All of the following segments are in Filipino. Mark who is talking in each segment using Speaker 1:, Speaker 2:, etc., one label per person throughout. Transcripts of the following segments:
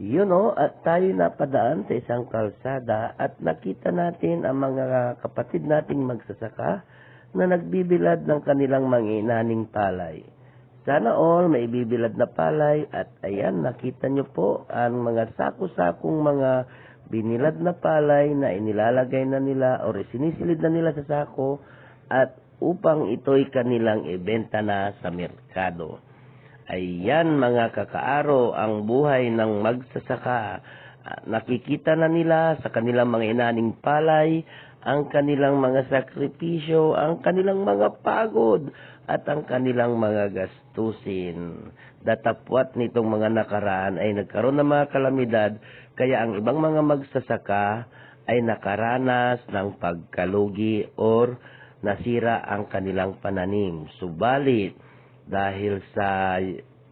Speaker 1: Yun o, at tayo napadaan sa isang kalsada at nakita natin ang mga kapatid nating magsasaka na nagbibilad ng kanilang manginaning palay. Sana all may bibilad na palay at ayan, nakita nyo po ang mga sako-sakong mga binilad na palay na inilalagay na nila o sinisilid na nila sa sako at upang ito'y kanilang ibenta na sa merkado. Ayan mga kakaaro ang buhay ng magsasaka. Nakikita na nila sa kanilang mga inaning palay ang kanilang mga sakripisyo, ang kanilang mga pagod, at ang kanilang mga gastusin. Datapwat nitong mga nakaraan ay nagkaroon ng mga kalamidad, kaya ang ibang mga magsasaka ay nakaranas ng pagkalugi or nasira ang kanilang pananim. Subalit, dahil sa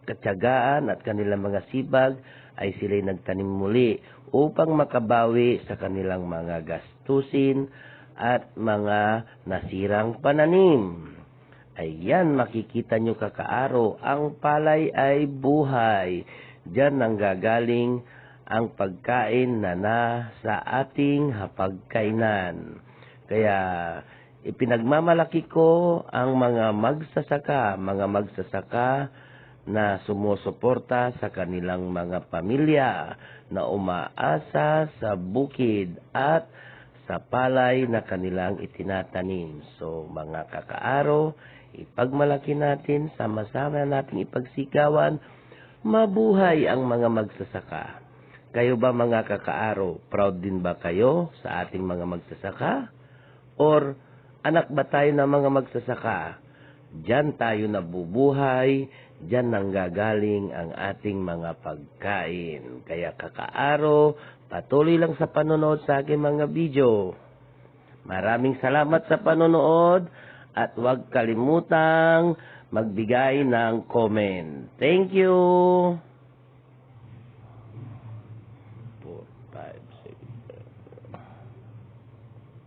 Speaker 1: katyagaan at kanilang mga sibag ay sila'y nagtanim muli upang makabawi sa kanilang mga gastusin at mga nasirang pananim. Ayan, makikita nyo kakaaro, ang palay ay buhay. Diyan nang gagaling ang pagkain na nasa ating hapagkainan. Kaya ipinagmamalaki ko ang mga magsasaka, mga magsasaka na sumusuporta sa kanilang mga pamilya na umaasa sa bukid at sa palay na kanilang itinatanim. So mga kakaaro, ipagmalaki natin, sama-sama nating ipagsigawan, mabuhay ang mga magsasaka. Kayo ba mga kakaaro, proud din ba kayo sa ating mga magsasaka? Or anak ba tayo ng mga magsasaka? Diyan tayo nabubuhay, diyan nanggagaling ang ating mga pagkain. Kaya kakaaro, patuloy lang sa panonood sa aking mga video. Maraming salamat sa panonood at huwag kalimutang magbigay ng comment. Thank you! 4, 5, 6,